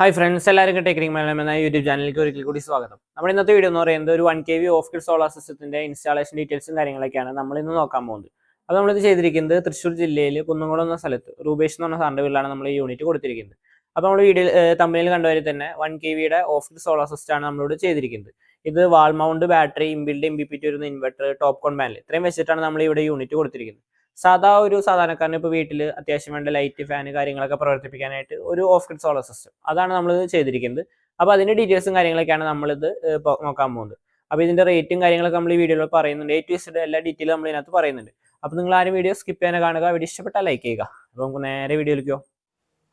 Hi friends എല്ലാവർക്കും technic Malayalam എന്ന YouTube ചാനലിലേക്ക് ഒരിക്കൽ കൂടി സ്വാഗതം. നമ്മുടെ ഇന്നത്തെ വീഡിയോ എന്ന് പറയുന്നത് ഒരു one K V off grid solar സിസ്റ്റത്തിന്റെ ഇൻസ്റ്റാളേഷൻ ഡീറ്റെയിൽസും കാര്യങ്ങളൊക്കെയാണ് നമ്മൾ ഇന്ന് നോക്കാൻ പോകുന്നത്. അപ്പോൾ നമ്മളിത് ചെയ്തിരിക്കുന്നത് തൃശ്ശൂർ ജില്ലയിൽ കുന്നംകുളം എന്ന സ്ഥലത്ത് റൂബേഷ് എന്ന് പറഞ്ഞ സാറിന്റെ വീട്ടിലാണ് നമ്മൾ ഈ യൂണിറ്റ് കൊടുത്തിരിക്കുന്നത്. അപ്പോൾ നമ്മൾ വീഡിയോ തമ്മിൽ കണ്ടുവരെ തന്നെ വൺ കെ വിയുടെ ഓഫ് കിഡ് സോളാർ സിസ്റ്റമാണ് നമ്മളോട് ചെയ്തിരിക്കുന്നത്. ഇത് wall mount battery inbuilt M B P വരുന്ന ഇൻവെർട്ടർ ടോപ്പ് കോൺ പാനൽ ഇത്രയും വെച്ചിട്ടാണ് നമ്മൾ ഇവിടെ യൂണിറ്റ് കൊടുത്തിരിക്കുന്നത്. സാധാ ഒരു സാധാരണക്കാരന് ഇപ്പോൾ വീട്ടിൽ അത്യാവശ്യം വേണ്ട ലൈറ്റ് ഫാൻ കാര്യങ്ങളൊക്കെ പ്രവർത്തിപ്പിക്കാനായിട്ട് ഒരു ഓഫ് ഗ്രിഡ് സോളർ സിസ്റ്റം അതാണ് നമ്മൾ ചെയ്തിരിക്കുന്നത്. അപ്പോൾ അതിന്റെ ഡീറ്റെയിൽസും കാര്യങ്ങളൊക്കെയാണ് നമ്മളിത് നോക്കാൻ പോകുന്നത്. അപ്പോൾ ഇതിന്റെ റേറ്റും കാര്യങ്ങളൊക്കെ നമ്മൾ ഈ വീഡിയോയിൽ പറയുന്നുണ്ട്. ടു എസിന്റെ എല്ലാ ഡീറ്റെയിലും നമ്മൾ ഇതിനകത്ത് പറയുന്നുണ്ട്. അപ്പോൾ നിങ്ങൾ ആരും വീഡിയോ സ്കിപ്പ് ചെയ്യാൻ കാണുക വീഡിയോ ഇഷ്ടപ്പെട്ടാൽ ലൈക്ക് ചെയ്യുക. അപ്പോൾ നമുക്ക് നേരെ വീഡിയോയിലേക്കോ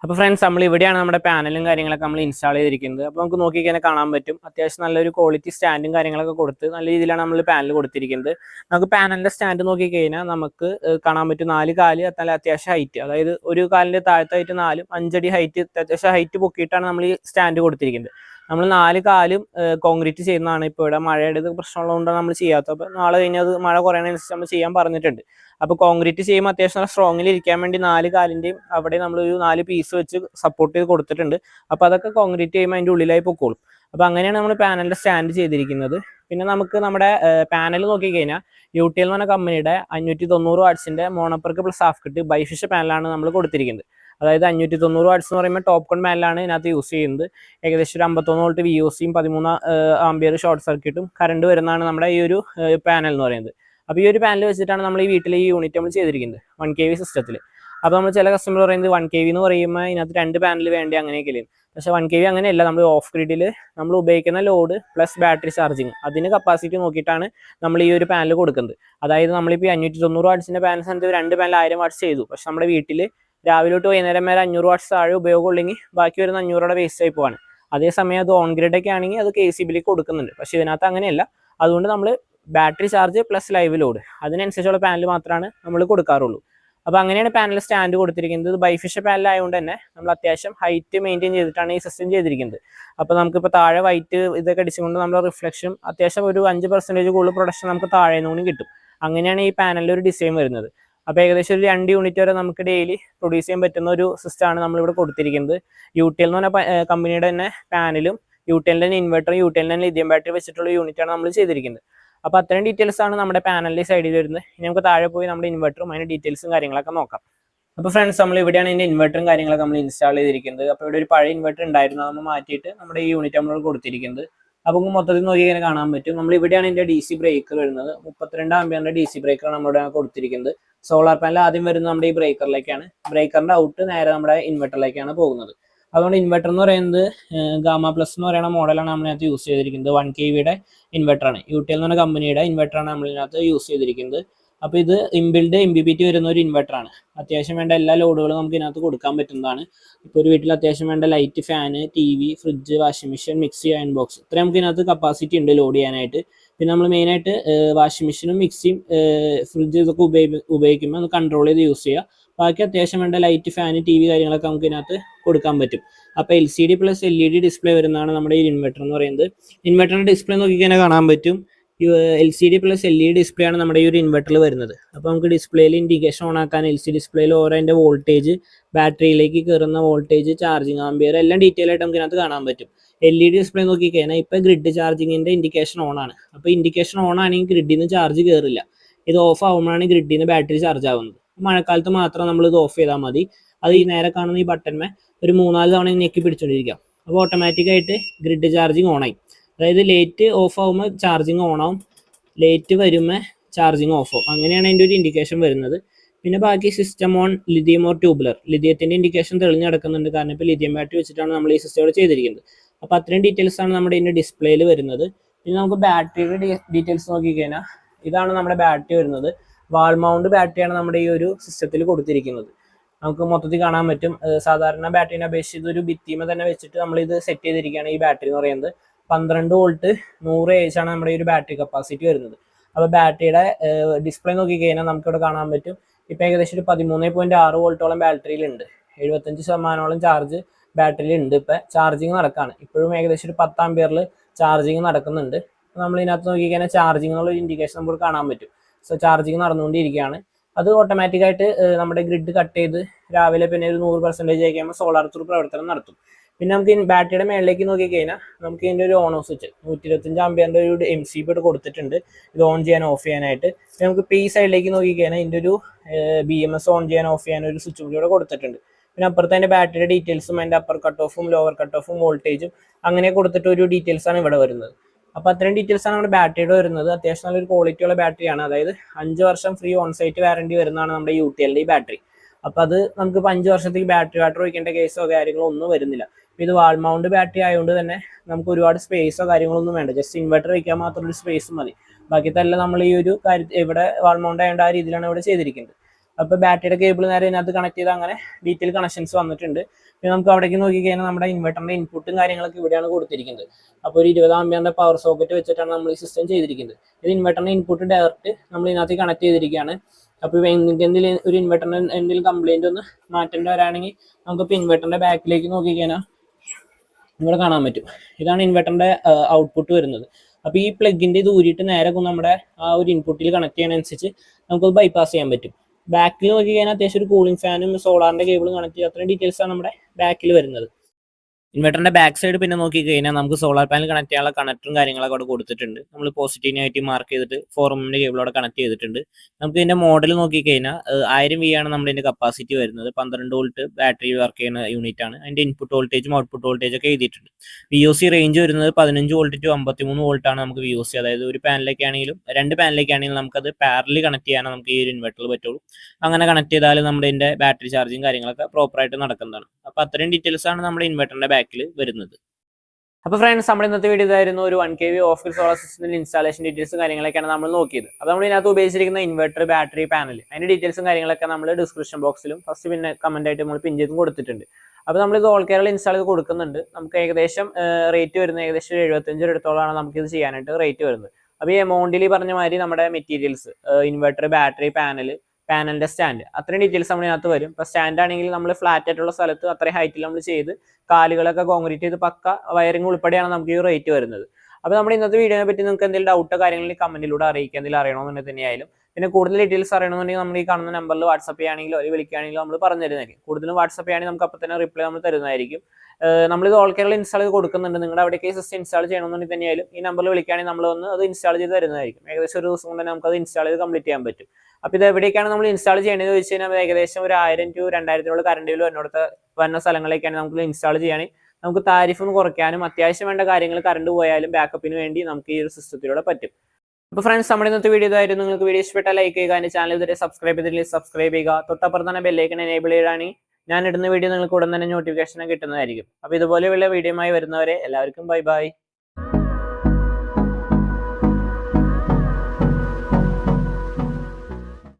അപ്പോൾ ഫ്രണ്ട്സ് നമ്മൾ ഇവിടെയാണ് നമ്മുടെ പാനലും കാര്യങ്ങളൊക്കെ നമ്മൾ ഇൻസ്റ്റാൾ ചെയ്തിരിക്കുന്നത്. അപ്പോൾ നമുക്ക് നോക്കി കഴിഞ്ഞാൽ കാണാൻ പറ്റും. അത്യാവശ്യം നല്ലൊരു ക്വാളിറ്റി സ്റ്റാൻഡും കാര്യങ്ങളൊക്കെ കൊടുത്ത് നല്ല രീതിയിലാണ് നമ്മൾ പാനൽ കൊടുത്തിരിക്കുന്നത്. നമുക്ക് പാനലിന്റെ സ്റ്റാൻഡ് നോക്കി കഴിഞ്ഞാൽ നമുക്ക് കാണാൻ പറ്റും നാല് കാൽ നല്ല അത്യാവശ്യം ഹൈറ്റ് അതായത് ഒരു കാലിന്റെ താഴത്തായിട്ട് നാലും അഞ്ചടി ഹൈറ്റ് അത്യാവശ്യം ഹൈറ്റ് പൊക്കിയിട്ടാണ് നമ്മൾ ഈ സ്റ്റാൻഡ് കൊടുത്തിരിക്കുന്നത്. നമ്മൾ നാല് കാലും കോൺക്രീറ്റ് ചെയ്യുന്നതാണ് ഇപ്പോൾ ഇവിടെ മഴയുടെ പ്രശ്നമുള്ളതുകൊണ്ടാണ് നമ്മൾ ചെയ്യാത്തത്. അപ്പോൾ നാളെ കഴിഞ്ഞാൽ അത് മഴ കുറയണനുസരിച്ച് നമ്മൾ ചെയ്യാൻ പറഞ്ഞിട്ടുണ്ട്. അപ്പോൾ കോൺക്രീറ്റ് ചെയ്യുമ്പോൾ അത്യാവശ്യം നല്ല സ്ട്രോങ്ങിൽ ഇരിക്കാൻ വേണ്ടി നാല് കാലിന്റെയും അവിടെ നമ്മൾ ഒരു നാല് പീസ് വെച്ച് സപ്പോർട്ട് ചെയ്ത് കൊടുത്തിട്ടുണ്ട്. അപ്പോൾ അതൊക്കെ കോൺക്രീറ്റ് ചെയ്യുമ്പോൾ അതിന്റെ ഉള്ളിലായി പൊക്കോളും. അപ്പോൾ അങ്ങനെയാണ് നമ്മൾ പാനലിന്റെ സ്റ്റാൻഡ് ചെയ്തിരിക്കുന്നത്. പിന്നെ നമുക്ക് നമ്മുടെ പാനൽ നോക്കിക്കഴിഞ്ഞാൽ യു ടി എൽ എന്ന് പറഞ്ഞ കമ്പനിയുടെ അഞ്ഞൂറ്റി തൊണ്ണൂറ് വാട്സിന്റെ മോണപ്പർക്ക് പ്ലസ് ഹാഫ് കിട്ട് ബൈഫിഷ പാനലാണ് നമ്മൾ കൊടുത്തിരിക്കുന്നത്. അതായത് അഞ്ഞൂറ്റി തൊണ്ണൂറ് വാട്സ് എന്ന് പറയുമ്പോൾ ടോപ്പ് കൺ പാനലാണ് ഇതിനകത്ത് യൂസ് ചെയ്യുന്നത്. ഏകദേശം ഒരു അമ്പത്തൊന്ന് വോൾട്ട് വി ഒ സിയും പതിമൂന്ന് ആംബിയർ ഷോർട്ട് സർക്യൂട്ടും കറണ്ട് വരുന്നതാണ് നമ്മുടെ ഈ ഒരു പാനൽ എന്ന് പറയുന്നത്. അപ്പോൾ ഈ ഒരു പാനൽ വെച്ചിട്ടാണ് നമ്മൾ ഈ വീട്ടിൽ ഈ യൂണിറ്റ് നമ്മൾ ചെയ്തിരിക്കുന്നത് വൺ കെ വി സിസ്റ്റത്തിൽ അപ്പോൾ നമ്മൾ ചില കസ്റ്റമർ പറയുന്നത് വൺ കെ വി എന്ന് പറയുമ്പോൾ ഇതിനകത്ത് രണ്ട് പാനൽ വേണ്ടി അങ്ങനെയൊക്കെ ഇല്ലേ പക്ഷേ വൺ കെ വി അങ്ങനെയല്ല നമ്മൾ ഓഫ് ഗ്രിഡിൽ നമ്മൾ ഉപയോഗിക്കുന്ന ലോഡ് പ്ലസ് ബാറ്ററി ചാർജിങ് അതിന് കപ്പാസിറ്റി നോക്കിയിട്ടാണ് നമ്മൾ ഈ ഒരു പാനൽ കൊടുക്കുന്നത്. അതായത് നമ്മളിപ്പോൾ അഞ്ഞൂറ്റി തൊണ്ണൂറ് വാട്സിന്റെ പാനൽ സ്ഥാനത്ത് രണ്ട് പാനൽ ആയിരം വാട്സ് ചെയ്തു. പക്ഷേ നമ്മുടെ വീട്ടിൽ രാവിലെ തൊട്ട് വൈകുന്നേരം വരെ അഞ്ഞൂറ് വാട്സ് താഴെ ഉപയോഗമുള്ളെങ്കിൽ ബാക്കി വരുന്ന അഞ്ഞൂറോടെ വേസ്റ്റ് ആയി പോവാണ്. അതേസമയം അത് ഓൺ ഗ്രിഡൊക്കെ ആണെങ്കിൽ അത് കെ സി ബിലേക്ക് കൊടുക്കുന്നുണ്ട്. പക്ഷേ ഇതിനകത്ത് അങ്ങനെയല്ല. അതുകൊണ്ട് നമ്മൾ battery charge plus live load അതിനനുസരിച്ചുള്ള പാനൽ മാത്രമാണ് നമ്മൾ കൊടുക്കാറുള്ളൂ. അപ്പോൾ അങ്ങനെയാണ് പാനൽ സ്റ്റാൻഡ് കൊടുത്തിരിക്കുന്നത്. ബൈഫിഷ പാനൽ ആയതുകൊണ്ട് തന്നെ നമ്മൾ അത്യാവശ്യം ഹൈറ്റ് മെയിന്റെയിൻ ചെയ്തിട്ടാണ് ഈ സിസ്റ്റം ചെയ്തിരിക്കുന്നത്. അപ്പോൾ നമുക്കിപ്പോൾ താഴെ വൈറ്റ് ഇതൊക്കെ അടിച്ചുകൊണ്ട് നമ്മൾ റിഫ്ലക്ഷൻ അത്യാവശ്യം ഒരു അഞ്ച് പെർസെന്റേജ് കൂടുതൽ പ്രൊഡക്ഷൻ നമുക്ക് താഴെ നിന്നും കിട്ടും. അങ്ങനെയാണ് ഈ പാനലിൽ ഒരു ഡിസൈൻ വരുന്നത്. അപ്പോൾ ഏകദേശം ഒരു രണ്ട് യൂണിറ്റ് വരെ നമുക്ക് ഡെയിലി പ്രൊഡ്യൂസ് ചെയ്യാൻ പറ്റുന്ന ഒരു സിസ്റ്റമാണ് നമ്മളിവിടെ കൊടുത്തിരിക്കുന്നത്. യു ടി എൽ എന്ന് പറഞ്ഞ കമ്പനിയുടെ തന്നെ പാനലും യു ടി ഇൻവെർട്ടറും യു ടി ലിഥിയം ബാറ്ററി വെച്ചിട്ടുള്ള യൂണിറ്റാണ് നമ്മൾ ചെയ്തിരിക്കുന്നത്. അപ്പോൾ അത്രയും ഡീറ്റെയിൽസ് ആണ് നമ്മുടെ പാനലിൽ സൈഡിൽ വരുന്നത് ഇനി നമുക്ക് താഴെ പോയി നമ്മുടെ ഇൻവെർട്ടറും അതിന്റെ ഡീറ്റെയിൽസും കാര്യങ്ങളൊക്കെ നോക്കാം. അപ്പോൾ ഫ്രണ്ട്സ് നമ്മൾ ഇവിടെയാണ് ഇതിന്റെ ഇൻവെർട്ടറും കാര്യങ്ങളൊക്കെ നമ്മൾ ഇൻസ്റ്റാൾ ചെയ്തിരിക്കുന്നത്. അപ്പോൾ ഇവിടെ ഒരു പഴയ ഇൻവെർട്ടർ ഉണ്ടായിരുന്നു. നമ്മൾ മാറ്റിയിട്ട് നമ്മുടെ ഈ യൂണിറ്റ് നമ്മൾ കൊടുത്തിരിക്കുന്നത്. അപ്പോൾ നമുക്ക് മൊത്തത്തിൽ നോക്കി ഇങ്ങനെ കാണാൻ പറ്റും. നമ്മൾ ഇവിടെയാണ് ഇതിന്റെ ഡി സി ബ്രേക്കർ വരുന്നത്. മുപ്പത്തിരണ്ട് ആംബിയറിന്റെ ഡി സി ബ്രേക്കറാണ് നമ്മുടെ കൊടുത്തിരിക്കുന്നത്. സോളാർ പാനൽ ആദ്യം വരുന്നത് നമ്മുടെ ഈ ബ്രേക്കറിലേക്കാണ് ബ്രേക്കറിന്റെ ഔട്ട് നേരെ നമ്മുടെ ഇൻവെർട്ടറിലേക്കാണ് പോകുന്നത്. അതുകൊണ്ട് ഇൻവെർട്ടർ എന്ന് പറയുന്നത് ഗാമ പ്ലസ് എന്ന് പറയുന്ന മോഡലാണ് നമ്മളിനകത്ത് യൂസ് ചെയ്തിരിക്കുന്നത്. വൺ കെ വിയുടെ ഇൻവെർട്ടറാണ് യു ടി എൽ എന്ന് പറഞ്ഞ കമ്പനിയുടെ ഇൻവെർട്ടറാണ് നമ്മളിനകത്ത് യൂസ് ചെയ്തിരിക്കുന്നത്. അപ്പോൾ ഇത് inbuilt M B B T വരുന്ന ഒരു ഇൻവെർട്ടറാണ് അത്യാവശ്യം വേണ്ട എല്ലാ ലോഡുകളും നമുക്ക് ഇതിനകത്ത് കൊടുക്കാൻ പറ്റുന്നതാണ്. ഇപ്പോൾ ഒരു വീട്ടിൽ അത്യാവശ്യം വേണ്ട light fan T V fridge washing machine mixie iron box ഇത്രയും നമുക്ക് ഇതിനകത്ത് കപ്പാസിറ്റി ഉണ്ട് ലോഡ് ചെയ്യാനായിട്ട്. പിന്നെ നമ്മൾ മെയിനായിട്ട് വാഷിംഗ് മെഷീനും മിക്സിയും ഫ്രിഡ്ജ് ഇതൊക്കെ ഉപയോഗി ഉപയോഗിക്കുമ്പോൾ അത് കൺട്രോൾ ചെയ്ത് യൂസ് ചെയ്യുക. ബാക്കി അത്യാവശ്യം വേണ്ട ലൈറ്റ് ഫാൻ ടി വി കാര്യങ്ങളൊക്കെ നമുക്ക് ഇതിനകത്ത് കൊടുക്കാൻ പറ്റും. അപ്പോൾ L C D plus L E D display വരുന്നതാണ് നമ്മുടെ ഈ ഇൻവെർട്ടർ എന്ന് പറയുന്നത്. ഇൻവെർട്ടറിന്റെ ഡിസ്പ്ലേ നോക്കിക്കഴിഞ്ഞാൽ കാണാൻ പറ്റും. L C D plus L E display ആണ് നമ്മുടെ ഈ ഒരു ഇൻവെർട്ടറിൽ വരുന്നത്. അപ്പോൾ നമുക്ക് ഡിസ്പ്ലേയിൽ ഇൻഡിക്കേഷൻ ഓൺ ആക്കാൻ എൽ സി ഡിസ്പ്ലേയിൽ ഓരോ അതിന്റെ വോൾട്ടേജ് ബാറ്ററിയിലേക്ക് കയറുന്ന വോൾട്ടേജ് ചാർജിങ് ആമ്പിയർ എല്ലാം ഡീറ്റെയിൽ ആയിട്ട് നമുക്ക് ഇതിനകത്ത് കാണാൻ പറ്റും. എൽ ഇ ഡി ഡിസ്പ്ലേ നോക്കിക്കഴിഞ്ഞാൽ ഇപ്പോൾ ഗ്രിഡ് ചാർജിങ്ങിന്റെ ഇൻഡിക്കേഷൻ ഓൺ ആണ്. അപ്പോൾ ഇൻഡിക്കേഷൻ ഓൺ ആണെങ്കിൽ ഗ്രിഡിൽ നിന്ന് ചാർജ് കയറില്ല ഇത് ഓഫ് ആകുമ്പോഴാണ് ഗ്രിഡിൽ നിന്ന് ബാറ്ററി ചാർജ് ആവുന്നത്. മഴക്കാലത്ത് മാത്രം നമ്മൾ ഇത് ഓഫ് ചെയ്താൽ മതി. അത് ഈ നേരെ കാണുന്ന ഈ ബട്ടൺമേ ഒരു മൂന്നാൽ തവണ ഞെക്കി പിടിച്ചോണ്ടിരിക്കാം അപ്പോൾ ഓട്ടോമാറ്റിക് ആയിട്ട് ഗ്രിഡ് ചാർജിങ് ഓണായി അതായത് ലേറ്റ് ഓഫ് ആകുമ്പോൾ ചാർജിങ് ഓൺ ആവും. ലേറ്റ് വരുമ്പോൾ ചാർജിങ് ഓഫ് ആവും. അങ്ങനെയാണ് അതിന്റെ ഒരു ഇൻഡിക്കേഷൻ വരുന്നത്. പിന്നെ ബാക്കി system on lithium or tubular ലിഥിയത്തിന്റെ indication തെളിഞ്ഞ് നടക്കുന്നുണ്ട്. കാരണം ഇപ്പോൾ ലിഥിയം ബാറ്ററി വെച്ചിട്ടാണ് നമ്മൾ ഈ സിസ്റ്റം ചെയ്തിരിക്കുന്നത്. അപ്പോൾ അത്രയും ഡീറ്റെയിൽസ് ആണ് നമ്മുടെ ഇതിന്റെ ഡിസ്പ്ലേയിൽ വരുന്നത്. പിന്നെ നമുക്ക് ബാറ്ററിയുടെ ഡീറ്റെയിൽസ് നോക്കിക്കഴിഞ്ഞാൽ ഇതാണ് നമ്മുടെ ബാറ്ററി വരുന്നത്. വാൾ മൗണ്ട് ബാറ്ററിയാണ് നമ്മുടെ ഈ ഒരു സിസ്റ്റത്തിൽ കൊടുത്തിരിക്കുന്നത്. നമുക്ക് മൊത്തത്തിൽ കാണാൻ പറ്റും. സാധാരണ ബാറ്ററിനെ അപേക്ഷിച്ച് ഇതൊരു ഭിത്തിമ തന്നെ വെച്ചിട്ട് നമ്മൾ ഇത് സെറ്റ് ചെയ്തിരിക്കുകയാണ് ഈ ബാറ്ററി എന്ന് പറയുന്നത്. പന്ത്രണ്ട് വോൾട്ട് നൂറ് ഏജ് ആണ് നമ്മുടെ ഈ ഒരു ബാറ്ററി കപ്പാസിറ്റി വരുന്നത്. അപ്പോൾ ബാറ്ററിയുടെ ഡിസ്പ്ലേ നോക്കിക്കഴിഞ്ഞാൽ നമുക്കിവിടെ കാണാൻ പറ്റും. ഇപ്പോൾ ഏകദേശം ഒരു പതിമൂന്ന് പോയിന്റ് ആറ് വോൾട്ടോളം ബാറ്ററിയിലുണ്ട് എഴുപത്തഞ്ച് ശതമാനോളം ചാർജ് ബാറ്ററിയിലുണ്ട് ഇപ്പോൾ ഇപ്പം ചാർജിങ് നടക്കുകയാണ് ഇപ്പോഴും ഏകദേശം ഒരു പത്താം പേരിൽ ചാർജിങ് നടക്കുന്നുണ്ട് നമ്മൾ ഇതിനകത്ത് നോക്കിക്കഴിഞ്ഞാൽ ചാർജിങ് എന്നുള്ള ഒരു ഇൻഡിക്കേഷൻ നമുക്ക് കാണാൻ പറ്റും. ചാർജിങ് നടന്നുകൊണ്ടിരിക്കുകയാണ്. അത് ഓട്ടോമാറ്റിക്കായിട്ട് നമ്മുടെ ഗ്രിഡ് കട്ട് ചെയ്ത് രാവിലെ പിന്നെ ഒരു നൂറ് പെർസെന്റേജ് ആയി കഴിയുമ്പോൾ സോളാർ ത്രൂ പ്രവർത്തനം നടത്തും. പിന്നെ നമുക്ക് ബാറ്ററിയുടെ മേളിലേക്ക് നോക്കി കഴിഞ്ഞാൽ നമുക്ക് ഇതിന്റെ ഒരു ഓൺ ഓഫ് സ്വിച്ച് നൂറ്റി ഇരുപത്തഞ്ച് ആംബിയറിന്റെ ഒരു എം സി ബി കൊടുത്തിട്ടുണ്ട്. ഇത് ഓൺ ചെയ്യാൻ ഓഫ് ചെയ്യാനായിട്ട്. പിന്നെ നമുക്ക് പി സൈഡിലേക്ക് നോക്കി കഴിഞ്ഞാൽ ഇതിന്റെ ഒരു ബി എം എസ് ഓൺ ചെയ്യാൻ ഓഫ് ചെയ്യാൻ ഒരു സ്വിച്ച് കൂടി ഇവിടെ കൊടുത്തിട്ടുണ്ട്. പിന്നെ അപ്പുറത്ത് അതിന്റെ ബാറ്ററിയുടെ ഡീറ്റെയിൽസും അതിന്റെ അപ്പർ കട്ട് ഓഫും ലോവർ കട്ട് ഓഫും വോൾട്ടേജും അങ്ങനെ കൊടുത്തിട്ട് ഒരു ഡീറ്റെയിൽസ് ആണ് ഇവിടെ വരുന്നത്. അപ്പോൾ അത്രയും ഡീറ്റെയിൽസ് ആണ് നമ്മുടെ ബാറ്ററിയുടെ വരുന്നത്. അത്യാവശ്യം നല്ലൊരു ക്വാളിറ്റി ഉള്ള ബാറ്ററിയാണ് അതായത് അഞ്ച് വർഷം ഫ്രീ ഓൺ സൈറ്റ് വാറണ്ടി വരുന്നതാണ് നമ്മുടെ യു ടി എല്ലിന്റെ ബാറ്ററി അപ്പോൾ അത് നമുക്ക് ഇപ്പോൾ അഞ്ച് വർഷത്തേക്ക് ബാറ്ററി വാട്ടർ ഒഴിക്കേണ്ട കേസോ കാര്യങ്ങളോ ഒന്നും വരുന്നില്ല. ഇത് വാൾ മൗണ്ട് ബാറ്ററി ആയതുകൊണ്ട് തന്നെ നമുക്ക് ഒരുപാട് സ്പേസോ കാര്യങ്ങളൊന്നും വേണ്ട. ജസ്റ്റ് ഇൻവെർട്ടർ വയ്ക്കാൻ മാത്രം ഒരു സ്പേസ് മതി. ബാക്കിയത്തെല്ലാം നമ്മൾ ഈ ഒരു കാര്യത്തിൽ ഇവിടെ വാൾ മൗണ്ട് ആയതുകൊണ്ട് ആ രീതിയിലാണ് ഇവിടെ ചെയ്തിരിക്കുന്നത്. അപ്പോൾ ബാറ്ററിയുടെ കേബിൾ നേരെ ഇതിനകത്ത് കണക്ട് ചെയ്ത് അങ്ങനെ ഡീറ്റെയിൽ കണക്ഷൻസ് വന്നിട്ടുണ്ട്. പിന്നെ നമുക്ക് അവിടേക്ക് നോക്കി കഴിഞ്ഞാൽ നമ്മുടെ ഇൻവെർട്ടറിന്റെ ഇൻപുട്ടും കാര്യങ്ങളൊക്കെ ഇവിടെയാണ് കൊടുത്തിരിക്കുന്നത്. അപ്പോൾ ഒരു ഇരുപത് ആംബിയറിന്റെ പവർ സോക്കറ്റ് വെച്ചിട്ടാണ് നമ്മൾ ഈ സിസ്റ്റം ചെയ്തിരിക്കുന്നത്. ഇത് ഇൻവെർട്ടറിന്റെ ഇൻപുട്ട് ഡയറക്റ്റ് നമ്മൾ ഇതിനകത്ത് കണക്ട് ചെയ്തിരിക്കുകയാണ്. അപ്പോൾ നിങ്ങൾക്ക് എന്തെങ്കിലും ഒരു ഇൻവെർട്ടറിന് എന്തെങ്കിലും കംപ്ലൈന്റ് ഒന്ന് മാറ്റേണ്ടി വരാണെങ്കിൽ നമുക്കിപ്പോൾ ഇൻവെർട്ടറിന്റെ ബാക്കിലേക്ക് നോക്കി കഴിഞ്ഞാൽ ഇവിടെ കാണാൻ പറ്റും. ഇതാണ് ഇൻവെർട്ടറിന്റെ ഔട്ട്പുട്ട് വരുന്നത്. അപ്പോൾ ഈ പ്ലഗിന്റെ ഇത് ഊരിയിട്ട് നേരെ നമ്മുടെ ആ ഒരു ഇൻപുട്ടിൽ കണക്ട് ചെയ്യണമനുസരിച്ച് നമുക്കത് ബൈപ്പാസ് ചെയ്യാൻ പറ്റും. ബാക്കിൽ നോക്കി കഴിഞ്ഞാൽ അത്യാവശ്യം ഒരു കൂളിംഗ് ഫാനും സോളാറിന്റെ കേബിളും കണക്ട് അത്രയും ഡീറ്റെയിൽസ് ആണ് നമ്മുടെ ബാക്കിൽ വരുന്നത്. ഇൻവെർട്ടറിന്റെ ബാക്ക് സൈഡ് പിന്നെ നോക്കി കഴിഞ്ഞാൽ നമുക്ക് സോളാർ പാനൽ കണക്ട് ചെയ്യാനുള്ള കണക്ടറും കാര്യങ്ങളൊക്കെ അവിടെ കൊടുത്തിട്ടുണ്ട്. നമ്മൾ പോസിറ്റീവ് നെഗറ്റീവ് മാർക്ക് ചെയ്തിട്ട് ഫോറമിന്റെ കേബിൾ അവിടെ കണക്ട് ചെയ്തിട്ടുണ്ട്. നമുക്ക് ഇതിന്റെ മോഡൽ നോക്കി കഴിഞ്ഞാൽ ആയിരം വി ആണ് നമ്മുടെ ഇതിന്റെ കപ്പാസിറ്റി വരുന്നത്. പന്ത്രണ്ട് വോൾട്ട് ബാറ്ററി വർക്ക് ചെയ്യുന്ന യൂണിറ്റ് ആണ്. അതിന്റെ ഇൻപുട്ട് വോൾട്ടേജും ഔട്ട്പുട്ട് വോൾട്ടേജ് ഒക്കെ എഴുതിയിട്ടുണ്ട്. വി ഒ സി റേഞ്ച് വരുന്നത് പതിനഞ്ച് വോൾട്ട് ടു അമ്പത്തിമൂന്ന് വോൾട്ട് ആണ് നമുക്ക് വി ഒ സി അതായത് ഒരു പാനലിലേക്ക് ആണെങ്കിലും രണ്ട് പാനലിലേക്ക് ആണെങ്കിലും നമുക്കത് പാരലി കണക്ട് ചെയ്യാനാണ് നമുക്ക് ഈ ഒരു ഇൻവെർട്ടറിൽ പറ്റുള്ളൂ. അങ്ങനെ കണക്ട് ചെയ്താൽ നമ്മുടെ ഇതിന്റെ ബാറ്ററി ചാർജിങ് കാര്യങ്ങളൊക്കെ പ്രോപ്പറായിട്ട് നടക്കുന്നതാണ്. അപ്പോൾ അത്രയും ഡീറ്റെയിൽസ് ആണ് നമ്മുടെ ഇൻവെർട്ടറിന്റെ ബാക്കിൽ വരുന്നത്. അപ്പോൾ ഫ്രണ്ട്സ് നമ്മൾ ഇന്നത്തെ വീഡിയോ ഇതായിരുന്നു ഒരു one K V off grid solar സിസ്റ്റത്തിന്റെ ഇൻസ്റ്റാളേഷൻ ഡീറ്റെയിൽസും കാര്യങ്ങളൊക്കെയാണ് നമ്മൾ നോക്കിയത്. അപ്പോൾ നമ്മൾ ഇതിനകത്ത് ഉപയോഗിച്ചിരിക്കുന്ന ഇൻവെർട്ടർ ബാറ്ററി പാനൽ അതിന്റെ ഡീറ്റെയിൽസും കാര്യങ്ങളൊക്കെ നമ്മൾ ഡിസ്ക്രിപ്ഷൻ ബോക്സിലും ഫസ്റ്റ് പിന്നെ കമന്റ് ആയിട്ട് നമ്മൾ പിൻ ചെയ്തും കൊടുത്തിട്ടുണ്ട്. അപ്പോൾ നമ്മൾ ഇത് ഓൾ കേരള ഇൻസ്റ്റാൾ ചെയ്ത് കൊടുക്കുന്നുണ്ട്. നമുക്ക് ഏകദേശം റേറ്റ് വരുന്നത് ഏകദേശം ഒരു എഴുപത്തഞ്ച് അടുത്തോളമാണ് നമുക്ക് ഇത് ചെയ്യാനായിട്ട് റേറ്റ് വരുന്നത്. അപ്പോൾ ഈ എമൗണ്ടിൽ പറഞ്ഞ മാതിരി നമ്മുടെ മെറ്റീരിയൽസ് ഇൻവെർട്ടർ ബാറ്ററി പാനൽ പാനലിന്റെ സ്റ്റാൻഡ്. അത്രയും ഡീറ്റെയിൽസ് നമ്മൾ ഇതിനകത്ത് വരും. ഇപ്പൊ സ്റ്റാൻഡ് ആണെങ്കിൽ നമ്മൾ ഫ്ലാറ്റ് ആയിട്ടുള്ള സ്ഥലത്ത് അത്രയും ഹൈറ്റിൽ നമ്മൾ ചെയ്ത് കാലുകളൊക്കെ കോൺക്രീറ്റ് ചെയ്ത് പക്ക വയറിംഗ് ഉൾപ്പെടെയാണ് നമുക്ക് ഈ റേറ്റ് വരുന്നത്. അപ്പോൾ നമ്മുടെ ഇന്നത്തെ വീഡിയോനെ പറ്റി നിങ്ങൾക്ക് എന്തെങ്കിലും ഡൗട്ടോ കാര്യങ്ങളിൽ കമന്റിലൂടെ അറിയിക്കുക. എന്തെങ്കിലും അറിയണമെന്നുണ്ടെങ്കിൽ തന്നെയായാലും പിന്നെ കൂടുതൽ ഡീറ്റെയിൽസ് അറിയണമെന്നുണ്ടെങ്കിൽ നമ്മൾ ഈ കാണുന്ന നമ്പറിൽ വാട്സപ്പ് ചെയ്യുകയാണെങ്കിലോ അല്ലെങ്കിൽ വിളിക്കുകയാണെങ്കിലോ നമ്മൾ പറഞ്ഞു തരുന്നതായിരിക്കും. കൂടുതലും വാട്സപ്പ് ചെയ്യുകയാണെങ്കിൽ നമുക്ക് അപ്പം തന്നെ റിപ്ലൈ നമ്മൾ തരുന്നതായിരിക്കും. നമ്മൾ ഓൾ കേരള ഇൻസ്റ്റാൾ ചെയ്ത് കൊടുക്കുന്നുണ്ട്. നിങ്ങളുടെ അവിടേക്ക് സിസ്റ്റം ഇൻസ്റ്റാൾ ചെയ്യണമെന്നുണ്ടെങ്കിൽ തന്നെയായാലും ഈ നമ്പറിൽ വിളിക്കുകയാണെങ്കിൽ നമ്മൾ വന്ന് അത് ഇൻസ്റ്റാൾ ചെയ്ത് തരുന്നതായിരിക്കും. ഏകദേശം ഒരു ദിവസം കൊണ്ട് നമുക്ക് അത് ഇൻസ്റ്റാൾ ചെയ്ത് കംപ്ലീറ്റ് ചെയ്യാൻ പറ്റും. അപ്പോൾ ഇത് എവിടേക്കാണ് നമ്മൾ ഇൻസ്റ്റാൾ ചെയ്യേണ്ടത് ചോദിച്ചു കഴിഞ്ഞാൽ ഏകദേശം ഒരു ആയിരം ടു രണ്ടായിരത്തിനുള്ള കറണ്ട് ബിൽ വരുന്നിടത്ത് വരുന്ന സ്ഥലങ്ങളിലേക്കാണ് നമുക്ക് ഇൻസ്റ്റാൾ ചെയ്യുകയാണെങ്കിൽ നമുക്ക് താരിഫ് ഒന്ന് കുറയ്ക്കാനും അത്യാവശ്യം വേണ്ട കാര്യങ്ങൾ കറണ്ട് പോയാലും ബാക്കപ്പിന് വേണ്ടി നമുക്ക് ഈ ഒരു സിസ്റ്റത്തിലൂടെ പറ്റും. അപ്പോൾ ഫ്രണ്ട്സ് നമ്മുടെ ഇന്നത്തെ വീഡിയോ ഇതായിരുന്നു. നിങ്ങൾക്ക് വീഡിയോ ഇഷ്ടപ്പെട്ട ലൈക്ക് ചെയ്യുക. എന്റെ ചാനൽ ഇതുവരെ സബ്സ്ക്രൈബ് ചെയ്തില്ലെങ്കിൽ സബ്സ്ക്രൈബ് ചെയ്യുക. തൊട്ടപ്പുറത്താണ് തന്നെ ബെല്ലൈക്കൺ എനേബിൾ ചെയ്യുകയാണെങ്കിൽ ഞാൻ ഇടുന്ന വീഡിയോ നിങ്ങൾക്ക് ഉടൻ തന്നെ നോട്ടിഫിക്കേഷൻ കിട്ടുന്നതായിരിക്കും. അപ്പോൾ ഇതുപോലെയുള്ള വീഡിയോയുമായി വരുന്നവരെ എല്ലാവർക്കും ബൈ ബൈ